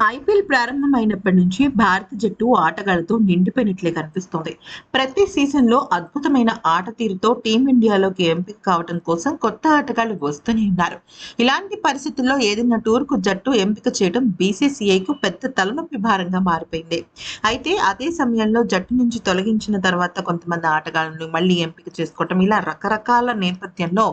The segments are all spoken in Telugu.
ఐపీఎల్ ప్రారంభమైనప్పటి నుంచి భారత జట్టు ఆటగాళ్ళతో నిండిపోయినట్లే కనిపిస్తోంది. ప్రతి సీజన్లో అద్భుతమైన ఆట తీరుతో టీమిండియాలోకి ఎంపిక కావడం కోసం కొత్త ఆటగాళ్ళు వస్తూనే ఉన్నారు. ఇలాంటి పరిస్థితుల్లో ఏదైనా టూర్కు జట్టు ఎంపిక చేయడం బీసీసీఐ కు పెద్ద తలనొప్పి భారంగా మారిపోయింది. అయితే అదే సమయంలో జట్టు నుంచి తొలగించిన తర్వాత కొంతమంది ఆటగాళ్ళను మళ్ళీ ఎంపిక చేసుకోవటం ఇలా రకరకాల నేపథ్యంలో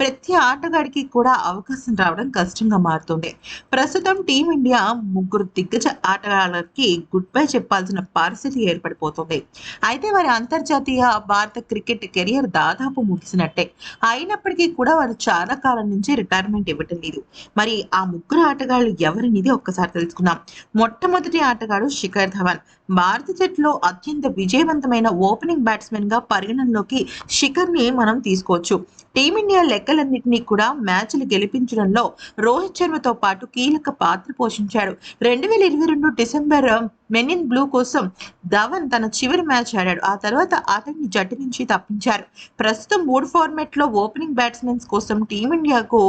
ప్రతి ఆటగాడికి కూడా అవకాశం రావడం కష్టంగా మారుతుంది. ప్రస్తుతం టీమిండియా ముగ్గురు దిగ్గజ ఆటగాళ్ళకి గుడ్ బై చెప్పాల్సిన పరిస్థితి ఏర్పడిపోతుంది. అయితే వారి అంతర్జాతీయ భారత క్రికెట్ కెరియర్ దాదాపు ముగిసినట్టే. అయినప్పటికీ కూడా వారు చాలా కాలం నుంచి రిటైర్మెంట్ ఇవ్వటం లేదు. మరి ఆ ముగ్గురు ఆటగాళ్ళు ఎవరినిది ఒక్కసారి తెలుసుకుందాం. మొట్టమొదటి ఆటగాడు శిఖర్ ధవన్. భారత జట్టులో అత్యంత విజయవంతమైన ఓపెనింగ్ బ్యాట్స్మెన్గా పరిగణనలోకి శిఖర్ని మనం తీసుకోవచ్చు. టీమిండియా లెక్కలన్నింటినీ కూడా మ్యాచ్లు గెలిపించడంలో రోహిత్ శర్మతో పాటు కీలక పాత్ర పోషించాడు. రెండు వేల ఇరవై రెండు డిసెంబర్ మెనిన్ బ్లూ కోసం ధవన్ తన చివరి మ్యాచ్ ఆడాడు. ఆ తర్వాత అతన్ని జట్టు నుంచి తప్పించారు. ప్రస్తుతం మూడు ఫార్మాట్లో ఓపెనింగ్ బ్యాట్స్మెన్స్ కోసం టీమిండియాకు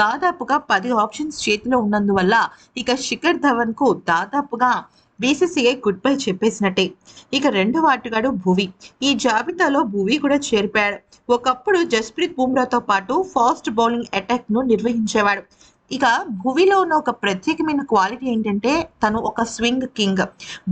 దాదాపుగా పది ఆప్షన్స్ చేతిలో ఉన్నందువల్ల ఇక శిఖర్ ధవన్కు దాదాపుగా బీసీసీఐ గుడ్ బై చెప్పేసినట్టే. ఇక రెండవ ఆటగాడు భువి. ఈ జాబితాలో భువి కూడా చేరిపాడు ఒకప్పుడు జస్ప్రీత్ బుమ్రాతో పాటు ఫాస్ట్ బౌలింగ్ అటాక్ను నిర్వహించేవాడు. ఇక భువిలో ఉన్న ఒక ప్రత్యేకమైన క్వాలిటీ ఏంటంటే తను ఒక స్వింగ్ కింగ్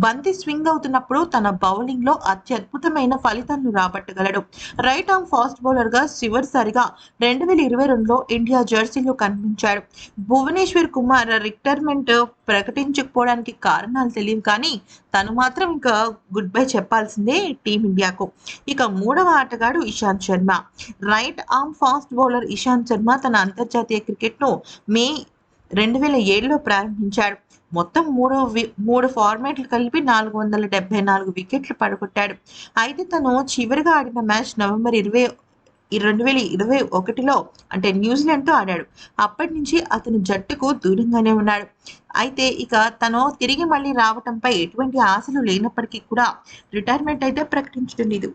బంతి స్వింగ్ అవుతున్నప్పుడు తన బౌలింగ్లో అత్యద్భుతమైన ఫలితాలను రాబట్టగలడు. రైట్ ఆర్మ్ ఫాస్ట్ బౌలర్గా చివరిసారిగా రెండు వేల ఇరవై రెండులో ఇండియా జెర్సీలో కనిపించాడు. భువనేశ్వర్ కుమార్ రిటైర్మెంట్ ప్రకటించకపోవడానికి కారణాలు తెలియవు కానీ తను మాత్రం ఇంకా గుడ్ బై చెప్పాల్సిందే టీమిండియాకు ఇక మూడవ ఆటగాడు Ishant Sharma. Right arm fast bowler Ishant Sharma తన అంతర్జాతీయ క్రికెట్ను మే రెండు వేల ఏడులో ప్రారంభించాడు. మొత్తం మూడు మూడు ఫార్మాట్లు కలిపి నాలుగు వందల డెబ్బై నాలుగు వికెట్లు పడగొట్టాడు. అయితే తను చివరిగా ఆడిన మ్యాచ్ నవంబర్ ఇరవై రెండు వేల ఇరవై ఒకటిలో అంటే న్యూజిలాండ్తో ఆడాడు. అప్పటి నుంచి అతను జట్టుకు దూరంగానే ఉన్నాడు. అయితే ఇక తను తిరిగి మళ్ళీ రావటంపై ఎటువంటి ఆశలు లేనప్పటికీ కూడా రిటైర్మెంట్ అయితే ప్రకటించడం లేదు.